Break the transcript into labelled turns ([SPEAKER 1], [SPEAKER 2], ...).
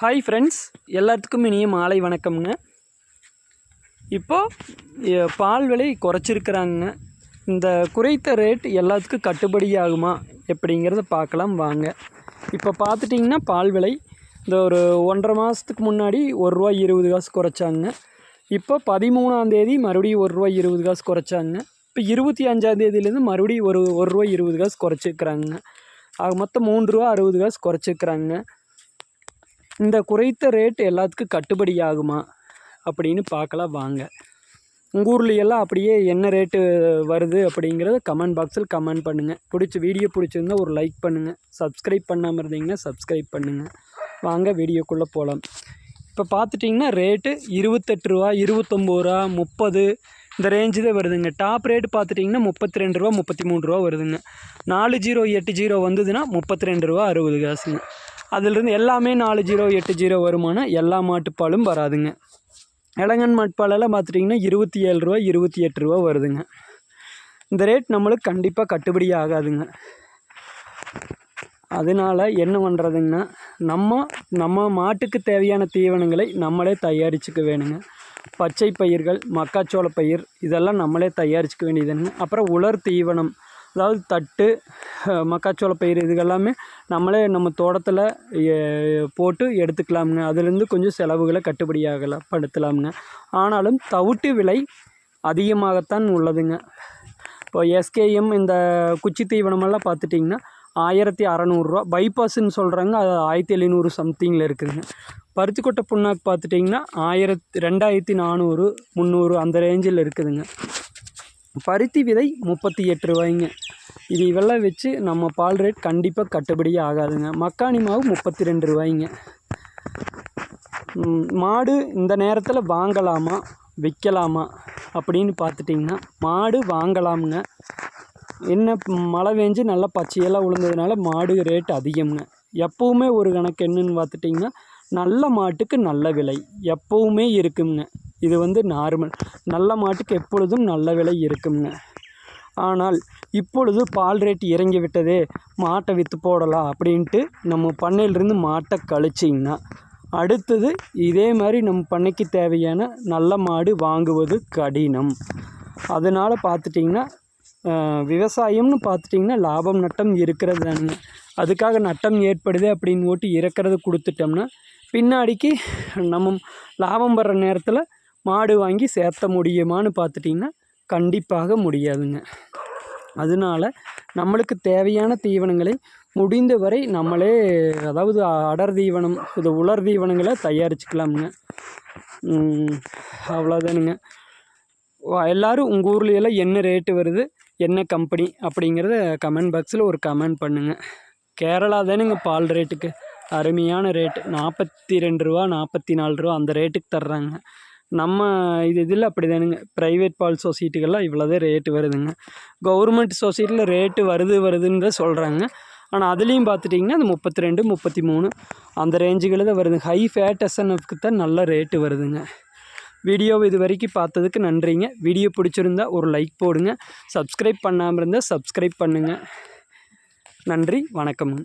[SPEAKER 1] Hi friends எல்லாத்துக்கும் இனிய மாலை வணக்கம்ங்க. இப்போது பால் விலை குறைச்சிருக்கிறாங்க இந்த குறைத்த ரேட் எல்லாத்துக்கும் கட்டுப்படி ஆகுமா எப்படிங்கிறத பார்க்கலாம் வாங்க. இப்போ பார்த்துட்டிங்கன்னா பால் விலை இந்த ஒரு ஒன்றரை மாதத்துக்கு முன்னாடி ஒரு ரூபா இருபது காசு குறைச்சாங்க. இப்போ பதிமூணாந்தேதி மறுபடியும் ஒரு ரூபா இருபது காசு குறைச்சாங்க. இப்போ இருபத்தி அஞ்சாந்தேதியிலேருந்து மறுபடியும் ஒரு ஒரு ரூபா இருபது காசு குறைச்சிருக்கிறாங்க ஆக மொத்தம் மூன்று ரூபா அறுபது காசு குறைச்சிருக்கிறாங்க இந்த குறைத்த ரேட் எல்லாத்துக்கும் கட்டுப்படி ஆகுமா அப்படின்னு பார்க்கலாம் வாங்க. உங்கள் ஊர்லையெல்லாம் எல்லாம் அப்படியே என்ன ரேட்டு வருது அப்படிங்கிறத கமெண்ட் பாக்ஸில் கமெண்ட் பண்ணுங்கள் பிடிச்ச வீடியோ பிடிச்சிருந்தா ஒரு லைக் பண்ணுங்கள் சப்ஸ்கிரைப் பண்ணாமல் இருந்தீங்கன்னா சப்ஸ்கிரைப் பண்ணுங்கள் வாங்க வீடியோக்குள்ளே போகலாம் இப்போ பார்த்துட்டிங்கன்னா ரேட்டு இருபத்தெட்டு ரூபா இருபத்தொம்போது ரூபா முப்பது இந்த ரேஞ்சு தான் வருதுங்க. டாப் ரேட்டு பார்த்துட்டிங்கன்னா முப்பத்தி ரெண்டு ரூபா முப்பத்தி மூணு ரூபா வருதுங்க. நாலு ஜீரோ எட்டு ஜீரோ வந்ததுன்னா முப்பத்தி ரெண்டு ரூபா அறுபது காசுங்க. அதிலிருந்து எல்லாமே நாலு ஜீரோ எட்டு ஜீரோ வருமானம் எல்லா மாட்டுப்பாலும் வராதுங்க. இளங்கன் மாட்டுப்பாலெல்லாம் பார்த்துட்டிங்கன்னா இருபத்தி ஏழு ரூபா இருபத்தி எட்டு ரூபா வருதுங்க. இந்த ரேட் நம்மளுக்கு கண்டிப்பாக கட்டுப்படி ஆகாதுங்க. அதனால் என்ன பண்ணுறதுங்கன்னா நம்ம நம்ம மாட்டுக்கு தேவையான தீவனங்களை நம்மளே தயாரிச்சுக்க வேணுங்க. பச்சை பயிர்கள் மக்காச்சோள பயிர் இதெல்லாம் நம்மளே தயாரிச்சுக்க வேண்டியதுங்க அப்புறம் உலர் தீவனம் அதாவது தட்டு மக்காச்சோள பயிர் இதுகெல்லாமே நம்மளே நம்ம தோட்டத்தில் போட்டு எடுத்துக்கலாமுங்க. அதுலேருந்து கொஞ்சம் செலவுகளை கட்டுப்படியாகலாம் படுத்தலாம்ங்க படுத்தலாமுங்க ஆனாலும் தவிட்டு விலை அதிகமாகத்தான் உள்ளதுங்க. இப்போ எஸ்கேஎம் இந்த குச்சி தீவனமெல்லாம் பார்த்துட்டிங்கன்னா ஆயிரத்தி அறநூறுரூவா பைபாஸ்ன்னு சொல்கிறாங்க அது ஆயிரத்தி எழுநூறு சம்திங்கில் இருக்குதுங்க. பருத்திக்கொட்டை புண்ணாக்கு பார்த்துட்டிங்கன்னா ஆயிரத்தி ரெண்டாயிரத்தி நானூறு முந்நூறு அந்த ரேஞ்சில் இருக்குதுங்க. பருத்தி விதை முப்பத்தி எட்டு ரூபாய்ங்க. இது இவெல்லாம் வச்சு நம்ம பால் ரேட் கண்டிப்பாக கட்டுப்படியே ஆகாதுங்க. மக்காணி மாவு முப்பத்தி ரெண்டு ரூபாய்ங்க மாடு இந்த நேரத்தில் வாங்கலாமா விற்கலாமா அப்படின்னு பார்த்துட்டிங்கன்னா மாடு வாங்கலாமுங்க. என்ன மழை வேஞ்சு நல்லா பச்சையெல்லாம் உளுந்ததுனால மாடு ரேட் அதிகம்ங்க. எப்போவுமே ஒரு கணக்கு என்னன்னு பார்த்துட்டிங்கன்னா நல்ல மாட்டுக்கு நல்ல விலை எப்போவுமே இருக்குங்க. இது வந்து நார்மல் நல்ல மாட்டுக்கு எப்பொழுதும் நல்ல விலை இருக்குங்க. ஆனால் இப்பொழுது பால் ரேட் இறங்கி விட்டதே மாட்டை விற்று போடலாம் அப்படின்ட்டு நம்ம பண்ணையிலிருந்து மாட்டை கழிச்சிங்கன்னா அடுத்தது இதே மாதிரி நம்ம பண்ணைக்கு தேவையான நல்ல மாடு வாங்குவது கடினம். அதனால் பார்த்துட்டிங்கன்னா விவசாயம்னு பார்த்துட்டிங்கன்னா லாபம் நட்டம் இருக்கிறது தானே. அதுக்காக நட்டம் ஏற்படுது அப்படின்னு ஓட்டு இறக்கிறது கொடுத்துட்டோம்னா பின்னாடிக்கு நம்ம லாபம் வர்ற நேரத்தில் மாடு வாங்கி சேர்த்த முடியுமான்னு பார்த்துட்டிங்கன்னா கண்டிப்பாக முடியாதுங்க. அதனால நம்மளுக்கு தேவையான தீவனங்களை முடிந்தவரை நம்மளே அதாவது அடர் தீவனம் இது உலர் தீவனங்களை தயாரிச்சுக்கலாமுங்க. அவ்வளோதானுங்க எல்லோரும் உங்கள் ஊர்லையெல்லாம் என்ன ரேட்டு வருது என்ன கம்பெனி அப்படிங்கிறத கமெண்ட் பாக்ஸில் ஒரு கமெண்ட் பண்ணுங்கள் கேரளா தானுங்க பால் ரேட்டுக்கு அருமையான ரேட்டு நாற்பத்தி ரெண்டு ரூபா நாற்பத்தி நாலு ரூபா அந்த ரேட்டுக்கு தர்றாங்க. நம்ம இது இதில் அப்படி தானுங்க ப்ரைவேட் பால் சொசைட்டிகள்லாம் இவ்வளோதான் ரேட்டு வருதுங்க. கவர்மெண்ட் சொசைட்டியில் ரேட்டு வருது வருதுன்னு தான் சொல்கிறாங்க ஆனால் அதுலேயும் பார்த்துட்டிங்கன்னா அந்த முப்பத்தி ரெண்டு முப்பத்தி மூணு அந்த ரேஞ்சுகளில் தான் வருதுங்க ஹை ஃபேட் எஸ்என்எஃப்க்கு தான் நல்ல ரேட்டு வருதுங்க. வீடியோவை இது வரைக்கும் பார்த்ததுக்கு நன்றிங்க. வீடியோ பிடிச்சிருந்தா ஒரு லைக் போடுங்க. சப்ஸ்கிரைப் பண்ணாமல் இருந்தால் சப்ஸ்கிரைப் பண்ணுங்கள் நன்றி வணக்கமுங்க.